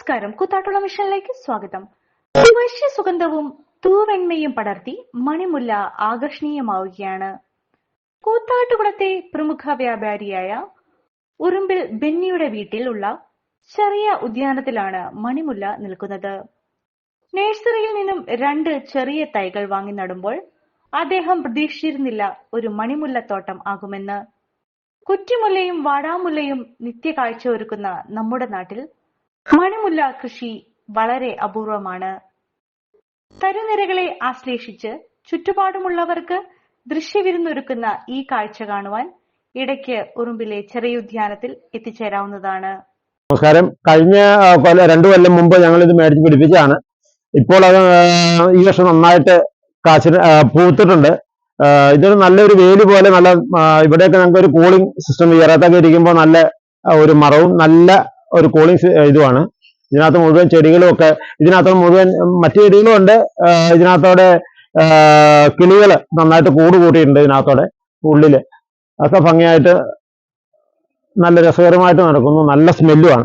നമസ്കാരം. കൂത്താട്ടുള്ള മിഷനിലേക്ക് സ്വാഗതം. വശ്യ സുഗന്ധവും തൂവെണ്മയും പടർത്തി മണിമുല്ല ആകർഷണീയമാവുകയാണ്. കൂത്താട്ടുകുളത്തെ പ്രമുഖ വ്യാപാരിയായ ഉറുമ്പിൽ ബെന്നിയുടെ വീട്ടിൽ ഉള്ള ചെറിയ ഉദ്യാനത്തിലാണ് മണിമുല്ല നിൽക്കുന്നത്. നഴ്സറിയിൽ നിന്നും രണ്ട് ചെറിയ തൈകൾ വാങ്ങി നടുമ്പോൾ അദ്ദേഹം പ്രതീക്ഷിച്ചിരുന്നില്ല ഒരു മണിമുല്ലത്തോട്ടം ആകുമെന്ന്. കുറ്റിമുല്ലയും വാടാമുല്ലയും നിത്യകാഴ്ച ഒരുക്കുന്ന നമ്മുടെ നാട്ടിൽ മണിമുല്ല കൃഷി വളരെ അപൂർവമാണ്. തരുനിരകളെ ആശ്ലേഷിച്ച് ചുറ്റുപാടുമുള്ളവർക്ക് ദൃശ്യവിരുന്നൊരുക്കുന്ന ഈ കാഴ്ച കാണുവാൻ ഇടയ്ക്ക് ഉറുമ്പിലെ ചെറിയ ഉദ്യാനത്തിൽ എത്തിച്ചേരാവുന്നതാണ്. നമസ്കാരം. കഴിഞ്ഞ കൊല്ല രണ്ടു കൊല്ലം മുമ്പ് ഞങ്ങൾ ഇത് മേടിച്ച് പിടിപ്പിച്ചാണ് ഇപ്പോൾ അത് ഈ വർഷം നന്നായിട്ട് കാച്ചിന് പൂത്തിട്ടുണ്ട്. ഇതൊരു നല്ലൊരു വേലി പോലെ നല്ല ഇവിടെയൊക്കെ ഞങ്ങൾക്ക് ഒരു കൂളിംഗ് സിസ്റ്റം ഉയരത്തൊക്കെ ഇരിക്കുമ്പോൾ നല്ല ഒരു മറവും നല്ല ഒരു കൂളിംഗ് ഇതുമാണ് ഇതിനകത്ത് മുഴുവൻ ചെടികളും ഒക്കെ ഇതിനകത്ത് മുഴുവൻ മറ്റു ചെടികളും ഉണ്ട് ഇതിനകത്തോടെ കിളികൾ നന്നായിട്ട് കൂട് കൂട്ടിയിട്ടുണ്ട് ഇതിനകത്തോടെ ഉള്ളിൽ. അതൊക്കെ ഭംഗിയായിട്ട് നല്ല രസകരമായിട്ട് നടക്കുന്നു. നല്ല സ്മെല്ലുമാണ്